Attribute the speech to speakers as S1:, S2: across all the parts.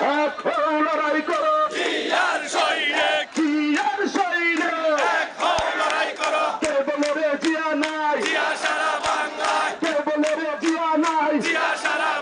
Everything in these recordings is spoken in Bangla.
S1: এখন লড়াই করো।
S2: জিয়ার
S1: আর সৈন্য?
S2: এক হও লড়াই করো।
S1: কে বলে রে জিয়া নাই।
S2: জিয়া সারা বাংলায়।
S1: কে বলে রে জিয়া নাই।
S2: জিয়া সারা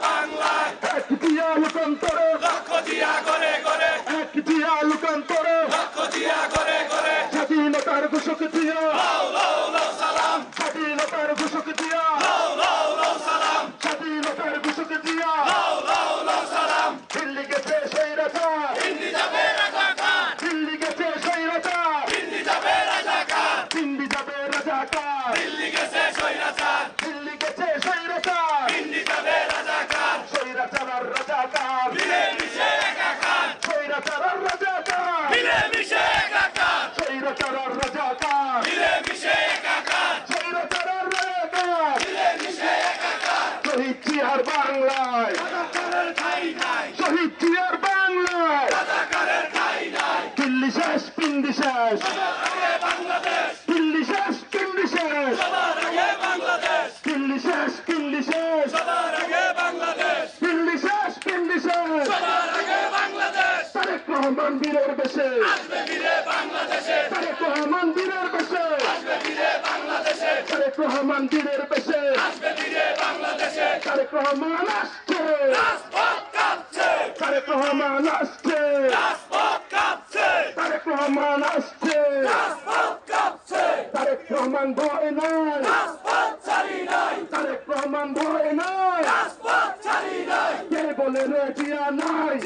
S1: শহীদ জিয়ার বাংলায়। শহীদ জিয়ার বাংলায়। দিল্লি শেষ পিন্ডি শেষ। দিল্লি শেষ পিন্ডি শেষ। দিল্লি শেষ পিন্ডি শেষ।
S2: বাংলাদেশ।
S1: দিল্লি শেষ পিন্ডি শেষ।
S2: বাংলাদেশ।
S1: তারেক রহমান বীরের বেশে। তারেক রহমান দিনের বেশে। তারেক রহমান আসছে।
S2: তারেক রহমান আসছে।
S1: তারেক রহমান আসছে। তারেক রহমান
S2: ভয় নাই।
S1: তারেক রহমান ভয়
S2: নাই। কে
S1: বলে রে জিয়া নাই?